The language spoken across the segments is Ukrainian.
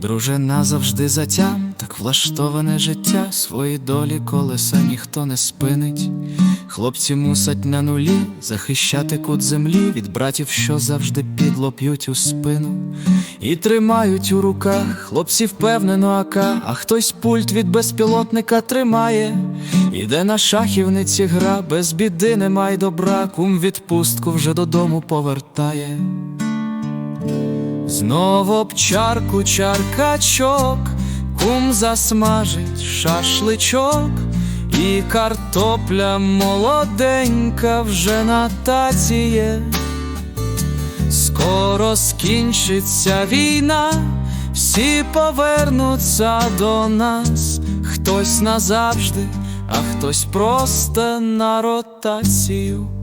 Друже, назавжди затям, так влаштоване життя, свої долі колеса ніхто не спинить. Хлопці мусять на нулі захищати кут землі від братів, що завжди підло п'ють у спину. І тримають у руках хлопці впевнено ака, а хтось пульт від безпілотника тримає. Іде на шахівниці гра, без біди немає добра, кум відпустку вже додому повертає. Знову об чарку чаркачок, кум засмажить шашличок, і картопля молоденька вже на таці. Скоро скінчиться війна, всі повернуться до нас, хтось назавжди, а хтось просто на ротацію.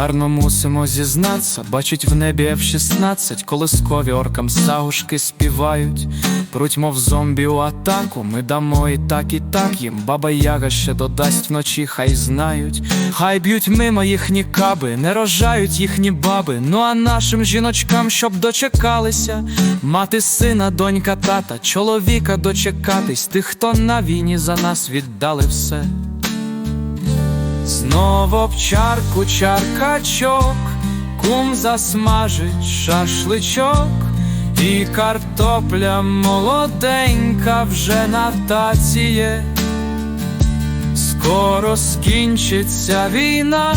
Гарно мусимо зізнатися, бачить в небі F-16, колискові оркам сагушки співають, пруть, мов зомбі у атаку, ми дамо і так, і так їм. Баба Яга ще додасть вночі, хай знають. Хай б'ють мимо їхні каби, не рожають їхні баби. Ну а нашим жіночкам, щоб дочекалися, мати сина, донька, тата, чоловіка дочекатись, тих, хто на війні за нас віддали все. Знову об чарку чаркачок, кум засмажить шашличок, і картопля молоденька вже на таці є. Скоро скінчиться війна,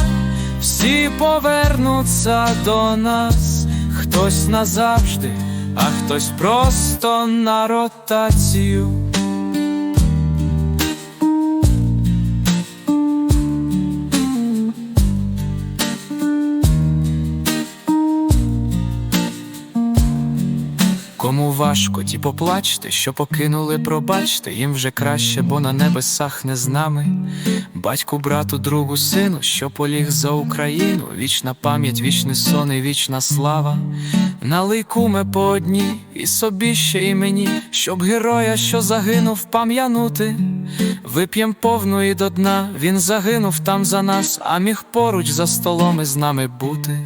всі повернуться до нас, хтось назавжди, а хтось просто на ротацію. Кому важко, ті поплачте, що покинули, пробачте, їм вже краще, бо на небесах не з нами. Батьку, брату, другу, сину, що поліг за Україну, вічна пам'ять, вічний сон і вічна слава. Налий куме по одній, і собі ще і мені, щоб героя, що загинув, пам'янути. Вип'єм повну і до дна, він загинув там за нас, а міг поруч за столом із нами бути.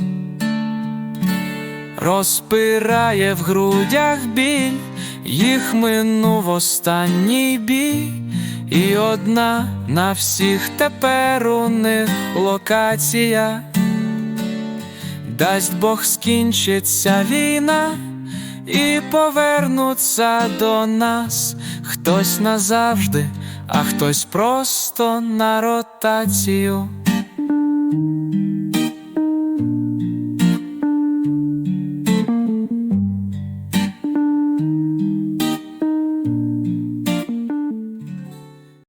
Розпирає в грудях біль, їх минув останній бій, і одна на всіх тепер у них локація. Дасть Бог скінчиться війна, і повернуться до нас хтось назавжди, а хтось просто на ротацію.